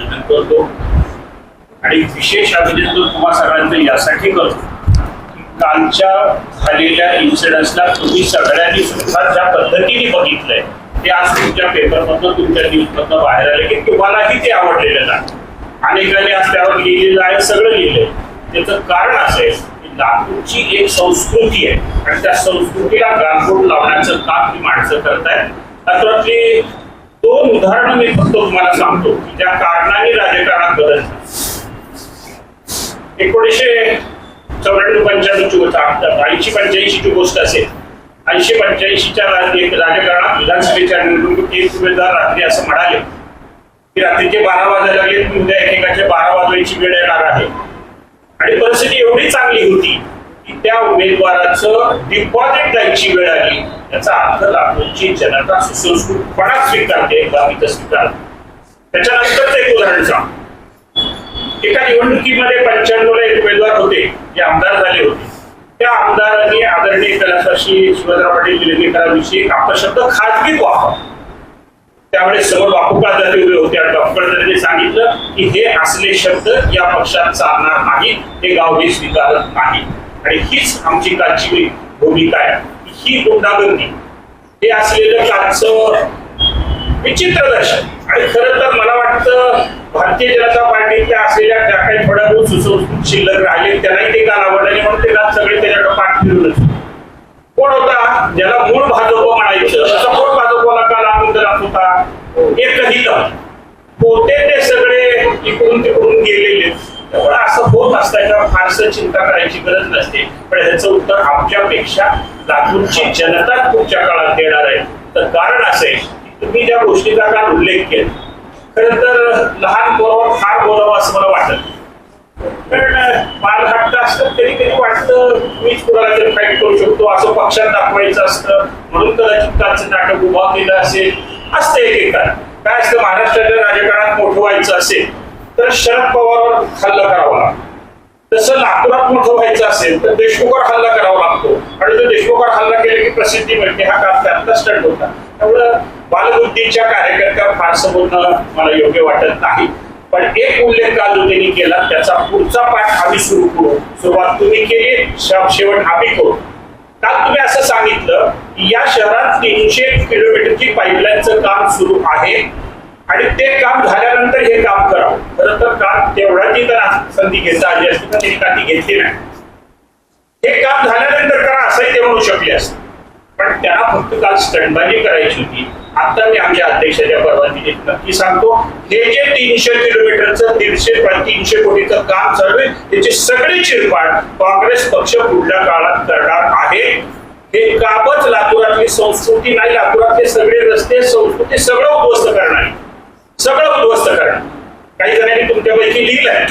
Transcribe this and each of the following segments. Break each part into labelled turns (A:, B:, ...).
A: अभिनंदन करतो. आणि विशेष अभिनंदन तुम्हा सगळ्यांचं यासाठी करतो की कालच्या झालेल्या इन्सिडन्सला तुम्ही सगळ्यांनी सुद्धा ज्या पद्धतीने बघितलंय ते आज तुमच्या पेपरमधनं तुमच्या न्यूजमधनं बाहेर आले की तुम्हालाही ते आवडलेलं नाही. अनेकांनी आज त्यावर लिहिलेलं आहे सगळं लिहिलंय. त्याचं कारण असं आहे की नागपूरची एक संस्कृती आहे. आणि त्या संस्कृतीला गांडूळ लावण्याचं काम ही माणसं करतायत त्यातली दोन उदाहरणं मी फक्त तुम्हाला सांगतो. की त्या कारणाने राजकारणात बदल एकोणीसशे चौऱ्याण्णव पंच्याण्णवची गोष्ट ऐंशी पंच्याऐंशीची गोष्ट असेल. ऐंशी पंच्याऐंशीच्या राजकारणात विधानसभेच्या निवडणुकीत एक उमेदवार रात्री असं म्हणाले. की रात्रीचे बारा वाजायला लागले उद्या एकेकाचे बारा वाजवायची वेळ येणार आहे. आणि परिस्थिती एवढी चांगली होती की त्या उमेदवाराचं डिपॉझिट द्यायची वेळ आली. याचा अर्थ लातूरची जनता सुसंस्कृतपणा स्वीकारते बाकीचं स्वीकारते. त्याच्यानंतरच एक उदाहरण सांग. एका निवडणुकीमध्ये पंच्याण्णवला एक उमेदवार होते जे आमदार झाले होते. त्या आमदारांनी आदरणीय कैलासाशी शिवाजीराव पाटील निलंगेकरांविषयी एक अपशब्द खाजगीत वापर. त्यावेळेस समोर बापू जाते उभे होते आणि डॉक्टर सांगितलं की हे असले शब्द या पक्षात चालणार नाही हे गाव स्वीकारत नाही. आणि हीच आमची कालची भूमिका आहे. ही गुंडागर्दी हे असलेलं कालचं विचित्र दर्शन. आणि खरं तर मला वाटतं भारतीय जनता पार्टीतल्या असलेल्या ज्या काही थोड्या सुसंस्कृत शिल्लक राहिले त्यांनाही ते काल आवडलं आणि म्हणून ते काल सगळे त्याच्याकडे पाठ फिरूनच. कोण होता? ज्याला मूळ भाजप म्हणायचं असं कोण भाजपला काल आनंदरात होता. एकही दल होते ते सगळे इकडून तिकडून गेलेले त्यामुळे असं होत असताना फारसं चिंता करायची गरज नसते. पण ह्याचं उत्तर आपल्यापेक्षा लातूरची जनता पुढच्या काळात देणार आहे. तर कारण असं आहे की तुम्ही ज्या गोष्टीचा काल उल्लेख केला. खर तर लहान बोलावं फार बोलावं असं मला वाटत. कारण बालहट्ट असतं कधी कधी वाटतं मीच कुणाला तरी फाईट करू शकतो? असं पक्षात दाखवायचं असतं. म्हणून कदाचित कालचं नाटक उभा केलं असेल. असतं एक एक काय असतं महाराष्ट्राच्या राजकारणात मोठं व्हायचं असेल तर शरद पवारवर हल्ला करावा लागतो. तसं लातूरात मोठं व्हायचं असेल तर देशमुखवर हल्ला करावा लागतो. आणि तो देशमुखवर हल्ला केला की प्रसिद्धी मिळते हा काल त्यातला स्टंट होता. त्यामुळं बालबुद्धीच्या कार्यकर्त्या फारसं बोलणं मला योग्य वाटत नाही. पण एक उल्लेख काल त्यांनी केला त्याचा पुढचा पाठ आम्ही सुरू करू. सुरुवात तुम्ही केली शेवट आम्ही करू. काल तुम्ही असं सांगितलं की या शहरात तीनशे किलोमीटरची पाईपलाईनचं काम सुरू आहे. आणि ते काम झाल्यानंतर हे काम करावं खरं तर काम तेवढ्याची तर संधी घेता आली असती तर त्यांनी का ती घेतली नाही. हे काम झाल्यानंतर करा असंही ते म्हणू शकले असते. पण त्यांना फक्त काल स्टंडबाजी करायची होती. आता मी आमच्या अध्यक्षाच्या परवानगीने नक्की सांगतो हे जे तीनशे किलोमीटरचं दीडशे तीनशे कोटीचं काम चालू आहे त्याची सगळी चिरफाड काँग्रेस पक्ष पुढल्या काळात करणार आहे. हे कामच लातूरातली संस्कृती नाही लातूरातले सगळे रस्ते संस्कृती सगळं उद्ध्वस्त करणार. आहे. सगळं उद्ध्वस्त करणं काही जणांनी तुमच्यापैकी लिहिलंय.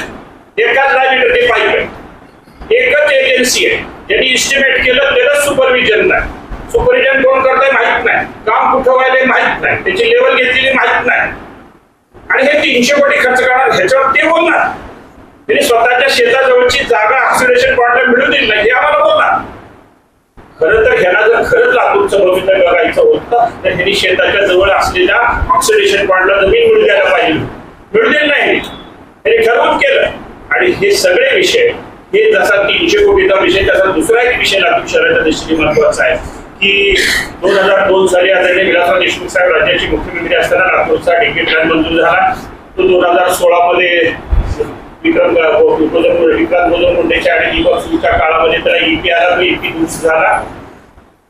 A: एकाच राजनीती पाईप आहे एकच एजन्सी आहे. ज्यांनी इस्टिमेट केलं त्याला सुपरविजन नाही. सुपरविजन कोण करताय माहीत नाही. काम कुठं व्हायला माहीत नाही. त्याची लेवल घेतलेली माहीत नाही. आणि हे तीनशे कोटी खर्च करणार ह्याच्यावर ते बोलणार. त्यांनी स्वतःच्या शेताजवळची जागा ऑक्सिडेशन पॉइंटला मिळून दिली नाही हे आम्हाला बोलणार. खरं तर ह्याला जर खरंच लातूरचं भविष्य बघायचं होतं तर ह्यांनी शेताच्या जवळ असलेल्या ऑक्सिडेशन पॉइंटला जमीन मिळून द्यायला पाहिजे. मिळू नाही. त्यांनी ठरवून केलं. आणि हे सगळे विषय हे जसा तीनशे कोटीचा विषय तसा दुसरा एक विषय लातूर शहराच्या दृष्टीने महत्त्वाचा आहे की दोन हजार दोन साली आदरणीय विलासराव देशमुख साहेब राज्याचे मुख्यमंत्री असताना लातूरचा डिग्री प्लॅन मंजूर झाला. तो दोन हजार सोळा मध्ये विक्रम विक्रांत गोजर मुंडेच्या आणि दीपक सुरच्या काळामध्ये त्याला ईपी आला तो झाला.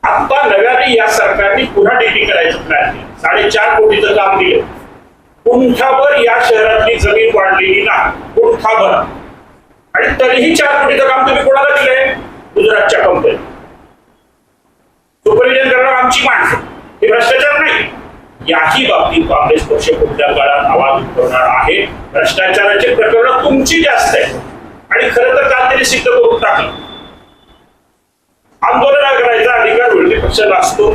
A: आता नव्याने या सरकारने पुन्हा डीपी करायचं प्लॅन केलं. साडेचार कोटीचं काम दिलं. कुंठाभर या शहरातली जमीन वाढलेली नाही. कुंठाभर आणि तरीही चार कोटीचं काम तुम्ही कोणाला दिलंय? गुजरातच्या कंपनी सुपरविजन करणार आमची माणसं हे भ्रष्टाचार नाही याही बाबतीत काँग्रेस पक्ष पुढच्या काळात आवाज उठवणार आहे? भ्रष्टाचाराची प्रकरण तुमची जास्त आहे. आणि खरं तर काल तरी सिद्ध करून टाकलं आंदोलन करायचा अधिकार विरोधी पक्षाला असतो.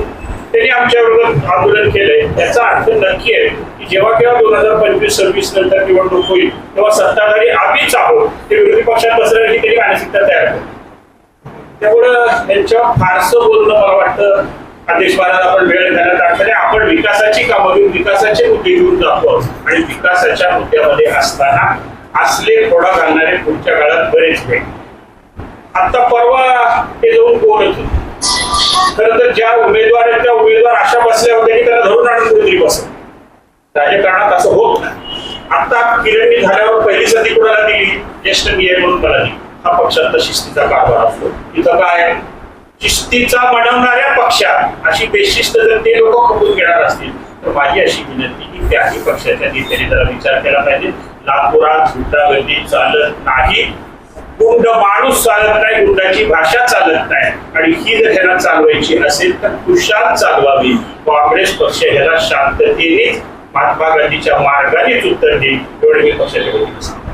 A: त्यांनी आमच्या विरोधात आंदोलन केलंय. याचा अर्थ नक्की आहे की जेव्हा केव्हा दोन हजार पंचवीस सव्वीस नंतर निवडणूक होईल तेव्हा सत्ताधारी आम्हीच आहोत. ते विरोधी पक्षात बसण्याची त्यांनी मानसिकता तयार करू त्यामुळं त्यांच्यावर फारसं बोलणं मला वाटतं आदेश आपण वेळ घालत असताना आपण विकासाची कामं घेऊन विकासाचे मुद्दे घेऊन जातो. आणि विकासाच्या मुद्द्यामध्ये असताना असले थोडा घालणारे पुढच्या काळात बरेच वेळ आता परवा ते दोन कोण होते. खर तर ज्या उमेदवार आहेत त्या उमेदवार अशा बसल्या होत्या की त्यांना धरून आणून कुठेतरी बसत राजकारणात असं होत नाही. आता किरणी झाल्यावर पहिली संधी कुणाला दिली? ज्येष्ठ मी आहे म्हणून मला दिली. हा पक्षात शिस्तीचा कारभार असतो. इथं काय? शिस्तीचा बनवणाऱ्या पक्षात अशी बेशिस्त जर ते लोक खपून घेणार असतील तर माझी अशी विनंती की त्याही पक्षाच्या नेत्याने जरा विचार केला पाहिजे. नागपुरात गुंडागर्दी चालत नाही. गुंड माणूस चालत नाही गुंडाची भाषा चालत नाही. आणि ही जर ह्याला चालवायची असेल तर कुशाल चालवावी. काँग्रेस पक्ष ह्याला शांततेनेच महात्मा गांधीच्या मार्गानेच उत्तर देईल एवढे मी पक्षाच्या वतीने सांगतो.